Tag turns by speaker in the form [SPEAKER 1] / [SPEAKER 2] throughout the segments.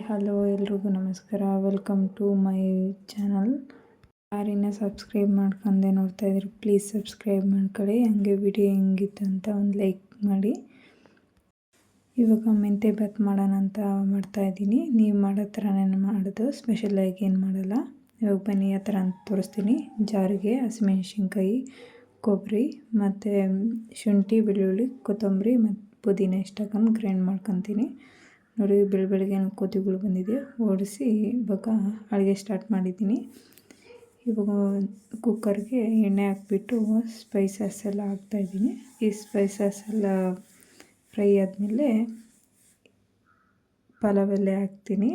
[SPEAKER 1] Hello ಎಲ್ರಿಗೂ ನಮಸ್ಕಾರ. Welcome to my channel ಯಾರಿನ ಸಬ್ಸ್ಕ್ರೈಬ್ ಮಾಡ್ಕೊಂಡೆ ನೋಡ್ತಾ ಇದ್ದೀರಿ ಪ್ಲೀಸ್ ಸಬ್ಸ್ಕ್ರೈಬ್ ಮಾಡ್ಕೊಳ್ಳಿ. ಹಂಗೆ ವಿಡಿಯೋ ಹೆಂಗಿತ್ತು ಅಂತ ಒಂದು ಲೈಕ್ ಮಾಡಿ. ಇವಾಗ ಮೆಂತೆ ಬಾತ್ ಮಾಡೋಣ ಅಂತ ಮಾಡ್ತಾ ಇದ್ದೀನಿ. ನೀವು ಮಾಡೋ ಥರನೇ ಮಾಡೋದು ಸ್ಪೆಷಲಾಗಿ ಏನು ಮಾಡಲ್ಲ. ಇವಾಗ ಬನ್ನಿ, ಆ ಥರ ಅಂತ ತೋರಿಸ್ತೀನಿ. ಜಾರಿಗೆ ಹಸಿಮೆಣಸಿನ್ಕಾಯಿ ಕೊಬ್ಬರಿ ಮತ್ತು ಶುಂಠಿ, ಬೆಳ್ಳುಳ್ಳಿ, ಕೊತ್ತಂಬರಿ ಮತ್ತು ಪುದೀನ ಇಷ್ಟು ಗ್ರೈಂಡ್ ಮಾಡ್ಕೊತೀನಿ. ನೋಡಿ ಬೆಳ ಬೆಳಗ್ಗೆ ಕೋತಿಗಳು ಬಂದಿದೆ. ಓಡಿಸಿ ಇವಾಗ ಅಡುಗೆ ಸ್ಟಾರ್ಟ್ ಮಾಡಿದ್ದೀನಿ. ಇವಾಗ ಕುಕ್ಕರ್ಗೆ ಎಣ್ಣೆ ಹಾಕ್ಬಿಟ್ಟು ಸ್ಪೈಸಸ್ ಎಲ್ಲ ಹಾಕ್ತಾಯಿದ್ದೀನಿ ಈ ಸ್ಪೈಸಸ್ ಎಲ್ಲ ಫ್ರೈ ಆದಮೇಲೆ ಪಲಾವ್ ಎಲೆ ಹಾಕ್ತೀನಿ.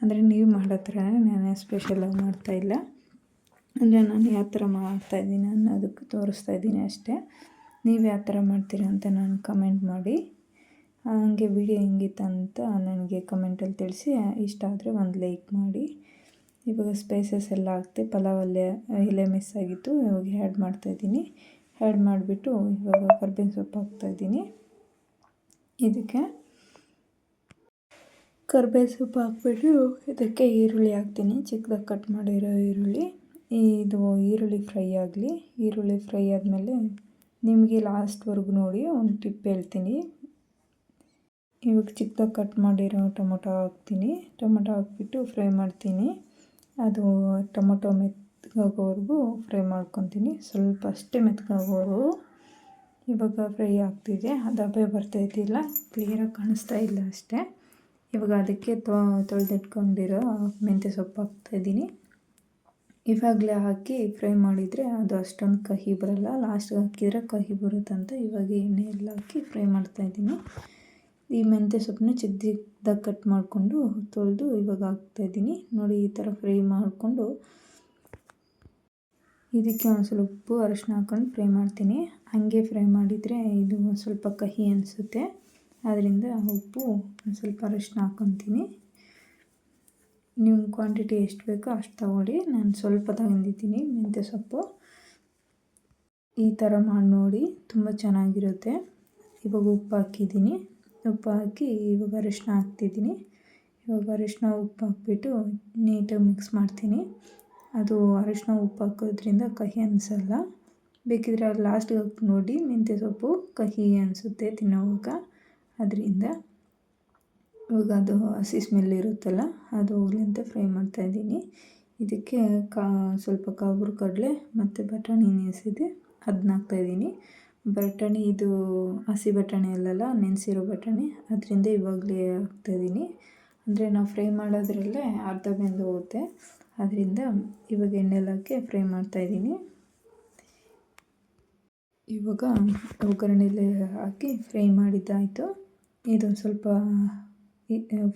[SPEAKER 1] ಅಂದರೆ ನೀವು ಮಾಡೋ ಥರ ನಾನು ಸ್ಪೆಷಲಾಗಿ ಮಾಡ್ತಾಯಿಲ್ಲ ಅಂದರೆ ನಾನು ಯಾವ ಥರ ಮಾಡ್ತಾಯಿದ್ದೀನಿ ಅನ್ನೋದಕ್ಕೆ ತೋರಿಸ್ತಾ ಇದ್ದೀನಿ ಅಷ್ಟೇ. ನೀವು ಯಾವ ಥರ ಮಾಡ್ತೀರಾ ಅಂತ ನಾನು ಕಮೆಂಟ್ ಮಾಡಿ. ಹಾಗೆ ವಿಡಿಯೋ ಹೆಂಗಿತ್ತಂತ ನನಗೆ ಕಮೆಂಟಲ್ಲಿ ತಿಳಿಸಿ. ಇಷ್ಟ ಆದರೆ ಒಂದು ಲೈಕ್ ಮಾಡಿ. ಇವಾಗ ಸ್ಪೈಸಸ್ ಎಲ್ಲ ಹಾಕ್ತೆ ಪಲಾವ್ ಎಲೆ ಮಿಸ್ ಆಗಿತ್ತು, ಇವಾಗ ಆ್ಯಡ್ ಮಾಡ್ತಾಯಿದ್ದೀನಿ ಆ್ಯಡ್ ಮಾಡಿಬಿಟ್ಟು ಇವಾಗ ಕರ್ಬೇವಿನ ಸೊಪ್ಪು ಹಾಕ್ತಾಯಿದ್ದೀನಿ ಇದಕ್ಕೆ ಕರ್ಬೇವಿನ ಸೊಪ್ಪು ಹಾಕ್ಬಿಟ್ಟು ಇದಕ್ಕೆ ಈರುಳ್ಳಿ ಹಾಕ್ತೀನಿ. ಚಿಕ್ಕದಾಗಿ ಕಟ್ ಮಾಡಿರೋ ಈರುಳ್ಳಿ. ಇದು ಈರುಳ್ಳಿ ಫ್ರೈ ಆಗಲಿ. ಈರುಳ್ಳಿ ಫ್ರೈ ಆದಮೇಲೆ ನಿಮಗೆ ಲಾಸ್ಟ್ವರೆಗೂ ನೋಡಿ, ಒಂದು ಟಿಪ್ ಹೇಳ್ತೀನಿ. ಇವಾಗ ಚಿಕ್ಕದಾಗಿ ಕಟ್ ಮಾಡಿರೋ ಟೊಮೊಟೊ ಹಾಕ್ತೀನಿ. ಟೊಮೊಟೊ ಹಾಕ್ಬಿಟ್ಟು ಫ್ರೈ ಮಾಡ್ತೀನಿ. ಅದು ಟೊಮೊಟೊ ಮೆತ್ತಗಾಗೋವರೆಗೂ ಫ್ರೈ ಮಾಡ್ಕೊತೀನಿ. ಸ್ವಲ್ಪ ಅಷ್ಟೇ ಮೆತ್ತಗಾಗೋವರೆಗೂ ಇವಾಗ ಫ್ರೈ ಆಗ್ತಿದೆ. ಅದು ಬರ್ತಾ ಇದ್ದಿಲ್ಲ. ಕ್ಲಿಯರಾಗಿ ಕಾಣಿಸ್ತಾ ಇಲ್ಲ ಅಷ್ಟೇ. ಇವಾಗ ಅದಕ್ಕೆ ತೊಳೆದಿಟ್ಕೊಂಡಿರೋ ಮೆಂತ್ಯ ಸೊಪ್ಪು ಹಾಕ್ತಾಯಿದ್ದೀನಿ ಇವಾಗಲೇ ಹಾಕಿ ಫ್ರೈ ಮಾಡಿದರೆ ಅದು ಅಷ್ಟೊಂದು ಕಹಿ ಬರೋಲ್ಲ. ಲಾಸ್ಟ್ಗೆ ಹಾಕಿದರೆ ಕಹಿ ಬರುತ್ತಂತ ಇವಾಗ ಎಣ್ಣೆ ಎಲ್ಲ ಹಾಕಿ ಫ್ರೈ ಮಾಡ್ತಾಯಿದ್ದೀನಿ ಈ ಮೆಂತ್ಯ ಸೊಪ್ಪನ್ನ ಚಿಕ್ಕದಾಗಿ ಕಟ್ ಮಾಡಿಕೊಂಡು ತೊಳೆದು ಇವಾಗ ಹಾಕ್ತಾಯಿದ್ದೀನಿ ನೋಡಿ ಈ ಥರ ಫ್ರೈ ಮಾಡಿಕೊಂಡು ಇದಕ್ಕೆ ಒಂದು ಸ್ವಲ್ಪ ಉಪ್ಪು, ಅರಶಿನ ಹಾಕ್ಕೊಂಡು ಫ್ರೈ ಮಾಡ್ತೀನಿ. ಹಾಗೆ ಫ್ರೈ ಮಾಡಿದರೆ ಇದು ಸ್ವಲ್ಪ ಕಹಿ ಅನಿಸುತ್ತೆ. ಆದ್ದರಿಂದ ಉಪ್ಪು, ಒಂದು ಸ್ವಲ್ಪ ಅರಶಿನ ಹಾಕ್ಕೊತೀನಿ ನಿಮ್ಮ ಕ್ವಾಂಟಿಟಿ ಎಷ್ಟು ಬೇಕೋ ಅಷ್ಟು ತಗೊಳ್ಳಿ. ನಾನು ಸ್ವಲ್ಪ ತಗೊಂಡಿದ್ದೀನಿ ಮೆಂತ್ಯ ಸೊಪ್ಪು. ಈ ಥರ ಮಾಡಿ ನೋಡಿ, ತುಂಬ ಚೆನ್ನಾಗಿರುತ್ತೆ. ಇವಾಗ ಉಪ್ಪು ಹಾಕಿದ್ದೀನಿ. ಉಪ್ಪು ಹಾಕಿ ಇವಾಗ ಅರಿಶಿನ ಹಾಕ್ತಿದ್ದೀನಿ. ಇವಾಗ ಅರಿಶಿನ ಉಪ್ಪು ಹಾಕ್ಬಿಟ್ಟು ನೀಟಾಗಿ ಮಿಕ್ಸ್ ಮಾಡ್ತೀನಿ. ಅದು ಅರಿಶಿನ ಉಪ್ಪು ಹಾಕೋದ್ರಿಂದ ಕಹಿ ಅನಿಸಲ್ಲ. ಬೇಕಿದ್ರೆ ಅದು ಲಾಸ್ಟಿಗೆ ಹಾಕಿ ನೋಡಿ, ಮೆಂತ್ಯ ಸೊಪ್ಪು ಕಹಿ ಅನಿಸುತ್ತೆ ತಿನ್ನೋವಾಗ. ಅದರಿಂದ ಇವಾಗ ಅದು ಹಸಿ ಸ್ಮೆಲ್ ಇರುತ್ತಲ್ಲ, ಅದು ಹೋಗಲಿ ಅಂತ ಫ್ರೈ ಮಾಡ್ತಾಯಿದ್ದೀನಿ ಇದಕ್ಕೆ ಕಾ ಸ್ವಲ್ಪ ಕಾಬೂರು ಕಡಲೆ ಮತ್ತು ಬಟಾಣಿ ನೆನೆಸಿದೆ ಅದನ್ನ ಹಾಕ್ತಾಯಿದ್ದೀನಿ ಬಟಾಣಿ ಇದು ಹಸಿ ಬಟಾಣಿ ಅಲ್ಲಲ್ಲ, ನೆನೆಸಿರೋ ಬಟಾಣಿ ಅದರಿಂದ ಇವಾಗಲೇ ಹಾಕ್ತಾಯಿದ್ದೀನಿ ಅಂದರೆ ನಾವು ಫ್ರೈ ಮಾಡೋದ್ರಲ್ಲೇ ಅರ್ಧ ಬೆಂದು ಹೋಗುತ್ತೆ. ಅದರಿಂದ ಇವಾಗ ಎಣ್ಣೆಲಿ ಹಾಕಿ ಫ್ರೈ ಮಾಡ್ತಾಯಿದ್ದೀನಿ ಇವಾಗ ಒಗ್ಗರಣೆಲೆ ಹಾಕಿ ಫ್ರೈ ಮಾಡಿದ್ದಾಯಿತು. ಇದೊಂದು ಸ್ವಲ್ಪ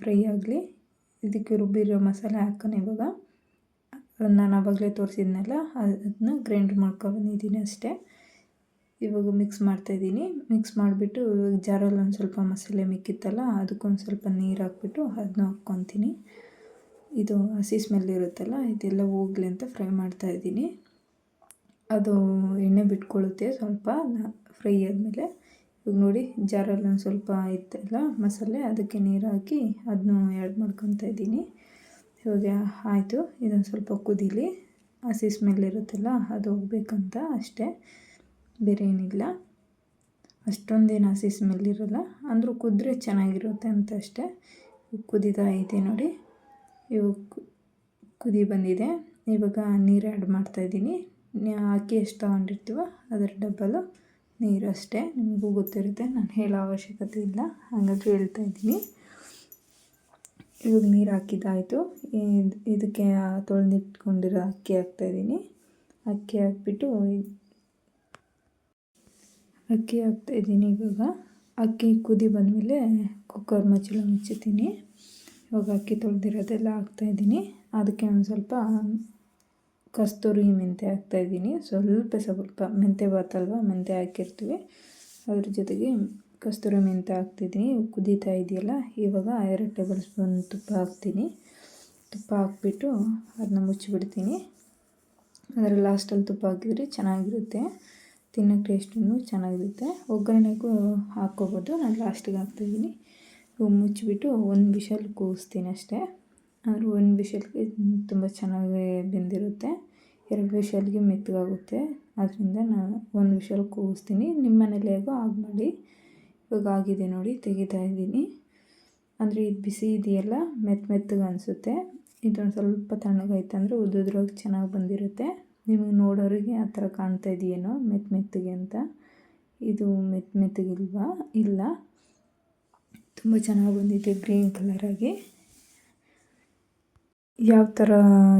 [SPEAKER 1] ಫ್ರೈ ಆಗಲಿ. ಇದಕ್ಕೆ ರುಬ್ಬಿರೋ ಮಸಾಲೆ ಹಾಕೋಣ ಇವಾಗ. ನಾನು ಆವಾಗಲೇ ತೋರಿಸಿದ್ನಲ್ಲ ಅದನ್ನ ಗ್ರೈಂಡ್ ಮಾಡ್ಕೊಬಂದಿದ್ದೀನಿ ಅಷ್ಟೇ. ಇವಾಗ ಮಿಕ್ಸ್ ಮಾಡ್ತಾಯಿದ್ದೀನಿ ಮಿಕ್ಸ್ ಮಾಡಿಬಿಟ್ಟು ಇವಾಗ ಜಾರಲ್ಲಿ ಒಂದು ಸ್ವಲ್ಪ ಮಸಾಲೆ ಮಿಕ್ಕಿತ್ತಲ್ಲ, ಅದಕ್ಕೊಂದು ಸ್ವಲ್ಪ ನೀರು ಹಾಕ್ಬಿಟ್ಟು ಅದನ್ನ ಹಾಕ್ಕೊತೀನಿ. ಇದು ಹಸಿ ಸ್ಮೆಲ್ ಇರುತ್ತಲ್ಲ, ಇದೆಲ್ಲ ಹೋಗ್ಲಿ ಅಂತ ಫ್ರೈ ಮಾಡ್ತಾಯಿದ್ದೀನಿ ಅದು ಎಣ್ಣೆ ಬಿಟ್ಕೊಳ್ಳುತ್ತೆ, ಸ್ವಲ್ಪ ಫ್ರೈ ಆದಮೇಲೆ. ಇವಾಗ ನೋಡಿ, ಜಾರಲ್ಲಿ ಒಂದು ಸ್ವಲ್ಪ ಇತ್ತಲ್ಲ ಮಸಾಲೆ, ಅದಕ್ಕೆ ನೀರು ಹಾಕಿ ಅದನ್ನು ಆ್ಯಡ್ ಮಾಡ್ಕೊತಾ ಇದ್ದೀನಿ. ಇವಾಗ ಆಯಿತು, ಇದೊಂದು ಸ್ವಲ್ಪ ಕುದೀಲಿ. ಹಸಿ ಸ್ಮೆಲ್ ಇರುತ್ತಲ್ಲ, ಅದು ಹೋಗ್ಬೇಕಂತ ಅಷ್ಟೇ. ಬೇರೆ ಏನಿಲ್ಲ. ಅಷ್ಟೊಂದೇನು ಹಸಿ ಸ್ಮೆಲ್ ಇರೋಲ್ಲ. ಅಂದರೂ ಕುದ್ರೆ ಚೆನ್ನಾಗಿರುತ್ತೆ ಅಂತ ಅಷ್ಟೇ. ಕುದೀತಾ ಐತೆ ನೋಡಿ. ಇವು ಕುದಿ ಬಂದಿದೆ. ಇವಾಗ ನೀರು ಆ್ಯಡ್ ಮಾಡ್ತಾಯಿದ್ದೀನಿ ಅಕ್ಕಿ ಎಷ್ಟು ತೊಗೊಂಡಿರ್ತೀವೋ ಅದರ ಡಬ್ಬಲು ನೀರು ಅಷ್ಟೇ. ನಿಮಗೂ ಗೊತ್ತಿರುತ್ತೆ, ನಾನು ಹೇಳೋ ಅವಶ್ಯಕತೆ ಇಲ್ಲ. ಹಾಗಾಗಿ ಹೇಳ್ತಾ ಇದ್ದೀನಿ. ಇವಾಗ ನೀರು ಹಾಕಿದ್ದಾಯಿತು. ಇದಕ್ಕೆ ತೊಳೆದಿಟ್ಕೊಂಡಿರೋ ಅಕ್ಕಿ ಹಾಕ್ತಾಯಿದ್ದೀನಿ ಅಕ್ಕಿ ಹಾಕ್ಬಿಟ್ಟು ಅಕ್ಕಿ ಹಾಕ್ತಾಯಿದ್ದೀನಿ ಇವಾಗ. ಅಕ್ಕಿ ಕುದಿ ಬಂದಮೇಲೆ ಕುಕ್ಕರ್ ಮುಚ್ಚಳ ಮುಚ್ಚುತ್ತೀನಿ. ಇವಾಗ ಅಕ್ಕಿ ತೊಳೆದಿರೋದೆಲ್ಲ ಹಾಕ್ತಾಯಿದ್ದೀನಿ. ಅದಕ್ಕೆ ಒಂದು ಸ್ವಲ್ಪ ಕಸ್ತೂರಿ ಮೆಂತ್ಯ ಹಾಕ್ತಾಯಿದ್ದೀನಿ. ಸ್ವಲ್ಪ ಸ್ವಲ್ಪ ಮೆಂತೆ ಬಾತಲ್ವ? ಮೆಂತೆ ಹಾಕಿರ್ತೀವಿ. ಅದ್ರ ಜೊತೆಗೆ ಕಸ್ತೂರಿ ಮೆಂತ್ಯ ಹಾಕ್ತಿದ್ದೀನಿ. ಕುದೀತಾ ಇದೆಯಲ್ಲ, ಇವಾಗ ಎರಡು ಟೇಬಲ್ ಸ್ಪೂನ್ ತುಪ್ಪ ಹಾಕ್ತೀನಿ. ತುಪ್ಪ ಹಾಕ್ಬಿಟ್ಟು ಅದನ್ನ ಮುಚ್ಚಿಬಿಡ್ತೀನಿ. ಅದರ ಲಾಸ್ಟಲ್ಲಿ ತುಪ್ಪ ಹಾಕಿದರೆ ಚೆನ್ನಾಗಿರುತ್ತೆ. ತಿನ್ನೋ ಟೇಸ್ಟೂ ಚೆನ್ನಾಗಿರುತ್ತೆ. ಒಗ್ಗರಣೆಗೂ ಹಾಕ್ಕೋಬೋದು. ನಾನು ಲಾಸ್ಟಿಗೆ ಹಾಕ್ತಾಯಿದ್ದೀನಿ ಇವು ಮುಚ್ಚಿಬಿಟ್ಟು ಒಂದು ವಿಷಲ್ ಕೂಗಿಸ್ತೀನಿ ಅಷ್ಟೇ. ಆದರೂ ಒಂದು ವಿಷಲ್ಗೆ ತುಂಬ ಚೆನ್ನಾಗಿ ಬೆಂದಿರುತ್ತೆ. ಎರಡು ವಿಷಲ್ಗೆ ಮೆತ್ತಗಾಗುತ್ತೆ. ಅದರಿಂದ ನಾನು ಒಂದು ವಿಷಲ್ ಕೂಗಿಸ್ತೀನಿ ನಿಮ್ಮ ಮನೇಲಿ ಹೇಗೋ ಆಗಿ ಮಾಡಿ ಇವಾಗ ಆಗಿದೆ ನೋಡಿ, ತೆಗಿತಾ ಇದ್ದೀನಿ. ಅಂದರೆ ಇದು ಬಿಸಿ ಇದೆಯಲ್ಲ, ಮೆತ್ತ ಮೆತ್ತಗೆ ಅನಿಸುತ್ತೆ. ಇದೊಂದು ಸ್ವಲ್ಪ ತಣ್ಣಗಾಯ್ತು ಅಂದರೆ ಉದ್ದುದ್ರಾಗಿ ಚೆನ್ನಾಗಿ ಬಂದಿರುತ್ತೆ. ನಿಮಗೆ ನೋಡೋರಿಗೆ ಆ ಥರ ಕಾಣ್ತಾ ಇದೆಯೇನೋ ಮೆತ್ತ ಮೆತ್ತಗೆ ಅಂತ. ಇದು ಮೆತ್ತ ಮೆತ್ತಗಿಲ್ವಾ? ಇಲ್ಲ. ತುಂಬ ಚೆನ್ನಾಗಿ ಬಂದಿದೆ ಗ್ರೀನ್ ಕಲರಾಗಿ ಯಾವ ಥರ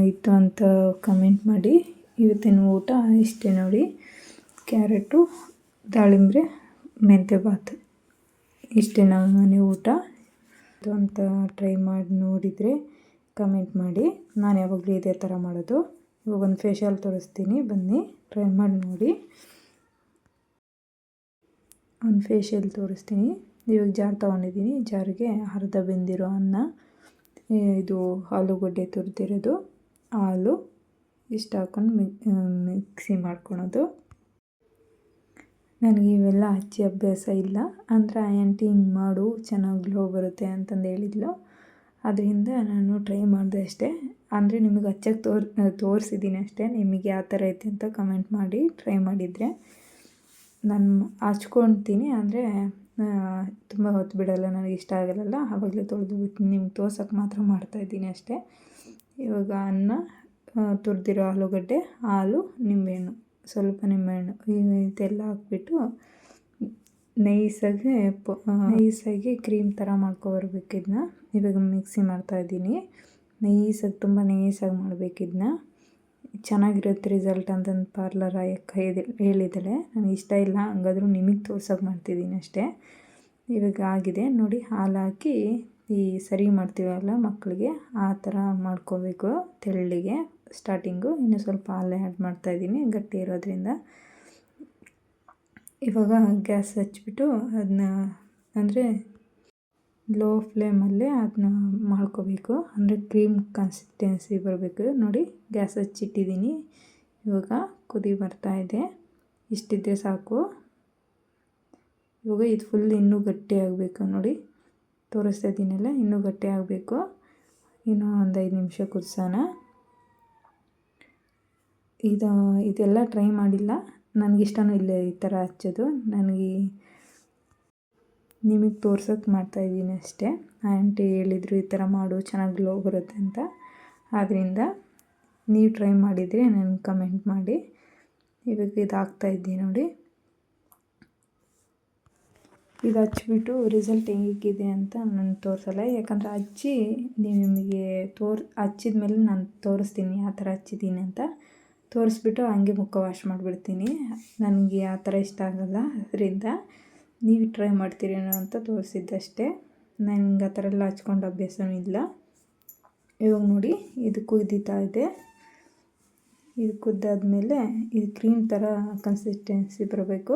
[SPEAKER 1] ಇತ್ತು ಅಂತ ಕಮೆಂಟ್ ಮಾಡಿ. ಇವತ್ತಿನ ಊಟ ಇಷ್ಟೇ ನೋಡಿ. ಕ್ಯಾರೆಟು ದಾಳಿಂಬೆ ಮೆಂತ್ಯ ಬಾತ್ ಇಷ್ಟೇ ನಮ್ಮ ಮನೆ ಊಟ. ಅಂತ ಟ್ರೈ ಮಾಡಿ ನೋಡಿದರೆ ಕಮೆಂಟ್ ಮಾಡಿ. ನಾನು ಯಾವಾಗಲೂ ಇದೇ ಥರ ಮಾಡೋದು. ಇವಾಗ ಒಂದು ಫೇಶಿಯಲ್ ತೋರಿಸ್ತೀನಿ. ಬನ್ನಿ ಟ್ರೈ ಮಾಡಿ ನೋಡಿ. ಒಂದು ಫೇಶಿಯಲ್ ತೋರಿಸ್ತೀನಿ. ಇವಾಗ ಜಾರ್ ತೊಗೊಂಡಿದ್ದೀನಿ. ಜಾರಿಗೆ ಅರ್ಧ ಬೆಂದಿರೋ ಅನ್ನ ಇದು ಆಲೂಗಡ್ಡೆ ತುರಿದಿರೋದು. ಹಾಲು ಇಷ್ಟು ಹಾಕೊಂಡು ಮಿಕ್ಸಿ ಮಾಡ್ಕೊಳೋದು. ನನಗೆ ಇವೆಲ್ಲ ಹಚ್ಚಿ ಅಭ್ಯಾಸ ಇಲ್ಲ. ಅಂದರೆ ಆಂಟಿ ಹಿಂಗೆ ಮಾಡು, ಚೆನ್ನಾಗಿ ಗ್ಲೋ ಬರುತ್ತೆ ಅಂತಂದು ಹೇಳಿದ್ಲು. ಅದರಿಂದ ನಾನು ಟ್ರೈ ಮಾಡಿದೆ ಅಷ್ಟೇ. ಅಂದರೆ ನಿಮಗೆ ಹಚ್ಚಕ್ಕೆ ತೋರ್ ತೋರಿಸಿದ್ದೀನಿ ಅಷ್ಟೇ. ನಿಮಗೆ ಯಾವ ಥರ ಐತೆ ಅಂತ ಕಮೆಂಟ್ ಮಾಡಿ ಟ್ರೈ ಮಾಡಿದರೆ ನಾನು ಹಚ್ಕೊತೀನಿ. ಅಂದರೆ ತುಂಬ ಹೊತ್ತು ಬಿಡೋಲ್ಲ, ನನಗೆ ಇಷ್ಟ ಆಗಲ್ಲ ಆವಾಗಲೇ ತೊಳೆದು ಬಿಟ್ಟು ನಿಮ್ಗೆ ತೋರ್ಸೋಕ್ಕೆ ಮಾತ್ರ ಮಾಡ್ತಾಯಿದ್ದೀನಿ ಅಷ್ಟೇ. ಇವಾಗ ಅನ್ನ ತುರಿದಿರೋ ಆಲೂಗಡ್ಡೆ, ಹಾಲು, ನಿಂಬೆಹಣ್ಣು. ಸ್ವಲ್ಪ ನಿಂಬೆಹಣ್ಣು. ಇದೆಲ್ಲ ಹಾಕ್ಬಿಟ್ಟು ನೈಸಾಗಿ ನೈಸಾಗಿ ಕ್ರೀಮ್ ಥರ ಮಾಡ್ಕೊಬರ್ಬೇಕು ಇದನ್ನ ಇವಾಗ ಮಿಕ್ಸಿ ಮಾಡ್ತಾಯಿದ್ದೀನಿ ನೈಸಾಗಿ ತುಂಬ ನೈಸಾಗಿ ಇದನ್ನ ಚೆನ್ನಾಗಿರುತ್ತೆ ರಿಸಲ್ಟ್ ಅಂತಂದು ಪಾರ್ಲರ್ ಅಕ್ಕ ಹೇಳಿದ್ದಾಳೆ ನನಗೆ ಇಷ್ಟ ಇಲ್ಲ, ಹಂಗಾದ್ರೂ ನಿಮಗೆ ತೋರ್ಸೋಕೆ ಮಾಡ್ತಿದ್ದೀನಿ ಅಷ್ಟೇ. ಇವಾಗ ಆಗಿದೆ. ನೋಡಿ, ಹಾಲು ಹಾಕಿ ಈ ಸರಿ ಮಾಡ್ತೀವಲ್ಲ ಮಕ್ಕಳಿಗೆ ಆ ಥರ ಮಾಡ್ಕೋಬೇಕು ತೆಳ್ಳಿಗೆ. ಸ್ಟಾರ್ಟಿಂಗು ಇನ್ನು ಸ್ವಲ್ಪ ಹಾಲೇ ಆ್ಯಡ್ ಮಾಡ್ತಾಯಿದ್ದೀನಿ ಗಟ್ಟಿ ಇರೋದ್ರಿಂದ. ಇವಾಗ ಗ್ಯಾಸ್ ಹಚ್ಚಿಬಿಟ್ಟು ಅದನ್ನ ಅಂದರೆ ಲೋ ಫ್ಲೇಮಲ್ಲೇ ಅದನ್ನ ಮಾಡ್ಕೋಬೇಕು. ಅಂದರೆ ಕ್ರೀಮ್ ಕನ್ಸಿಸ್ಟೆನ್ಸಿ ಬರಬೇಕು. ನೋಡಿ, ಗ್ಯಾಸ್ ಹಚ್ಚಿಟ್ಟಿದ್ದೀನಿ ಇವಾಗ ಕುದಿ ಬರ್ತಾ ಇದೆ. ಇಷ್ಟಿದ್ದರೆ ಸಾಕು. ಇವಾಗ ಇದು ಫುಲ್ ಇನ್ನೂ ಗಟ್ಟಿ ಆಗಬೇಕು. ನೋಡಿ ತೋರಿಸ್ತಾ ಇದ್ದೀನಲ್ಲ ಇನ್ನೂ ಗಟ್ಟಿ ಆಗಬೇಕು. ಇನ್ನೂ ಒಂದು ಐದು ನಿಮಿಷ ಕುದಿಸೋಣ. ಇದು, ಇದೆಲ್ಲ ಟ್ರೈ ಮಾಡಿಲ್ಲ. ನನಗಿಷ್ಟನೂ ಇಲ್ಲ ಈ ಥರ ಹಚ್ಚೋದು. ನನಗೆ ನಿಮಗೆ ತೋರ್ಸೋಕ್ಕೆ ಮಾಡ್ತಾಯಿದ್ದೀನಿ ಅಷ್ಟೇ. ಆಂಟಿ ಹೇಳಿದರು ಈ ಥರ ಮಾಡು, ಚೆನ್ನಾಗಿ ಗ್ಲೋ ಬರುತ್ತೆ ಅಂತ. ಆದ್ದರಿಂದ ನೀವು ಟ್ರೈ ಮಾಡಿದರೆ ನನಗೆ ಕಮೆಂಟ್ ಮಾಡಿ. ಇವಾಗ ಇದಾಗ್ತಾ ಇದ್ದೀನಿ ನೋಡಿ. ಇದು ಹಚ್ಚಿಬಿಟ್ಟು ರಿಸಲ್ಟ್ ಹೇಗಿದೆ ಅಂತ ನಾನು ತೋರಿಸಲ್ಲ. ಯಾಕಂದರೆ ಹಚ್ಚಿ ನಿಮಗೆ ತೋರ್ ಹಚ್ಚಿದ ಮೇಲೆ ನಾನು ತೋರಿಸ್ತೀನಿ ಆ ಥರ ಹಚ್ಚಿದ್ದೀನಿ ಅಂತ. ತೋರಿಸ್ಬಿಟ್ಟು ಹಂಗೆ ಮುಖ ವಾಶ್ ಮಾಡಿಬಿಡ್ತೀನಿ. ನನಗೆ ಆ ಥರ ಇಷ್ಟ ಆಗಲ್ಲ. ಅದರಿಂದ ನೀವು ಟ್ರೈ ಮಾಡ್ತೀರೇನೋ ಅಂತ ತೋರಿಸಿದ್ದಷ್ಟೇ. ನನಗೆ ಆ ಥರ ಎಲ್ಲ ಹಚ್ಕೊಂಡು ಅಭ್ಯಾಸನೂ ಇಲ್ಲ. ಇವಾಗ ನೋಡಿ, ಇದು ಕುದೀತಾ ಇದೆ. ಇದು ಕುದ್ದಾದಮೇಲೆ ಇದು ಕ್ರೀಮ್ ಥರ ಕನ್ಸಿಸ್ಟೆನ್ಸಿ ಬರಬೇಕು.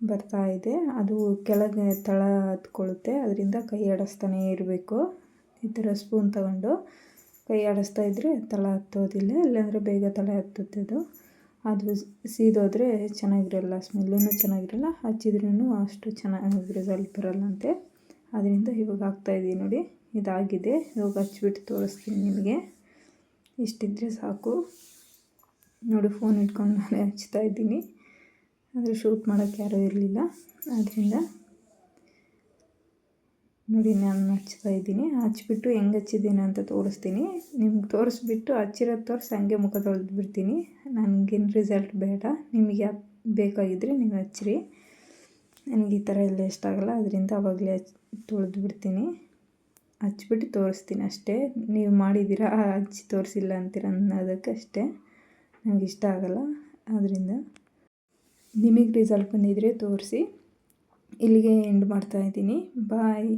[SPEAKER 1] ಬರ್ತಾ ಇದೆ. ಅದು ಕೆಳಗೆ ತಳ ಹತ್ಕೊಳ್ಳುತ್ತೆ. ಅದರಿಂದ ಕೈ ಆಡಿಸ್ತಾನೇ ಇರಬೇಕು. ಈ ಥರ ಸ್ಪೂನ್ ತಗೊಂಡು ಕೈ ಆಡಿಸ್ತಾ ಇದ್ದರೆ ತಳ ಹತ್ತೋದಿಲ್ಲ, ಇಲ್ಲಾಂದರೆ ಬೇಗ ತಳ ಹತ್ತುತ್ತೆ ಅದು. ಅದು ಸೀದೋದ್ರೆ ಚೆನ್ನಾಗಿರಲ್ಲ ಸ್ಮೆಲ್ಲೂ ಚೆನ್ನಾಗಿರಲ್ಲ ಹಚ್ಚಿದ್ರೂ ಅಷ್ಟು ಚೆನ್ನಾಗಿ ರಿಸಲ್ಟ್ ಬರಲ್ಲಂತೆ. ಅದರಿಂದ ಇವಾಗ ಹಾಕ್ತಾಯಿದ್ದೀನಿ ನೋಡಿ, ಇದಾಗಿದೆ. ಇವಾಗ ಹಚ್ಬಿಟ್ಟು ತೋರಿಸ್ತೀನಿ ನಿಮಗೆ. ಇಷ್ಟಿದ್ರೆ ಸಾಕು. ನೋಡಿ ಫೋನ್ ಇಟ್ಕೊಂಡು ನಾನೇ ಹಚ್ತಾ ಇದ್ದೀನಿ. ಆದರೆ ಶೂಟ್ ಮಾಡೋಕ್ಕೆ ಯಾರೂ ಇರಲಿಲ್ಲ. ಆದ್ದರಿಂದ ನೋಡಿ, ನಾನು ಹಚ್ತಾ ಇದ್ದೀನಿ. ಹಚ್ಬಿಟ್ಟು ಹೆಂಗೆ ಹಚ್ಚಿದ್ದೀನಿ ಅಂತ ತೋರಿಸ್ತೀನಿ. ನಿಮ್ಗೆ ತೋರಿಸ್ಬಿಟ್ಟು ಹಚ್ಚಿರೋದು ತೋರಿಸಿ ಹಂಗೆ ಮುಖ ತೊಳೆದು ಬಿಡ್ತೀನಿ. ನನಗೇನು ರಿಸಲ್ಟ್ ಬೇಡ. ನಿಮಗೆ ಯಾಕೆ ಬೇಕಾಗಿದ್ದರೆ ನೀವು ಹಚ್ಚಿರಿ. ನನಗೆ ಈ ಥರ ಎಲ್ಲ ಇಷ್ಟ ಆಗಲ್ಲ, ಅದರಿಂದ ಅವಾಗಲೇ ಹಚ್ ತೊಳೆದು ಬಿಡ್ತೀನಿ. ಹಚ್ಬಿಟ್ಟು ತೋರಿಸ್ತೀನಿ ಅಷ್ಟೇ. ನೀವು ಮಾಡಿದ್ದೀರಾ, ಹಚ್ಚಿ ತೋರಿಸಿಲ್ಲ ಅಂತೀರ ಅನ್ನೋದಕ್ಕೆ ಅಷ್ಟೇ. ನನಗೆ ಇಷ್ಟ ಆಗಲ್ಲ. ಅದರಿಂದ ನಿಮಗೆ ರಿಸಲ್ಟ್ ಬಂದಿದ್ದರೆ ತೋರಿಸಿ. ಇಲ್ಲಿಗೆ ಎಂಡ್ ಮಾಡ್ತಾಯಿದ್ದೀನಿ ಬಾಯ್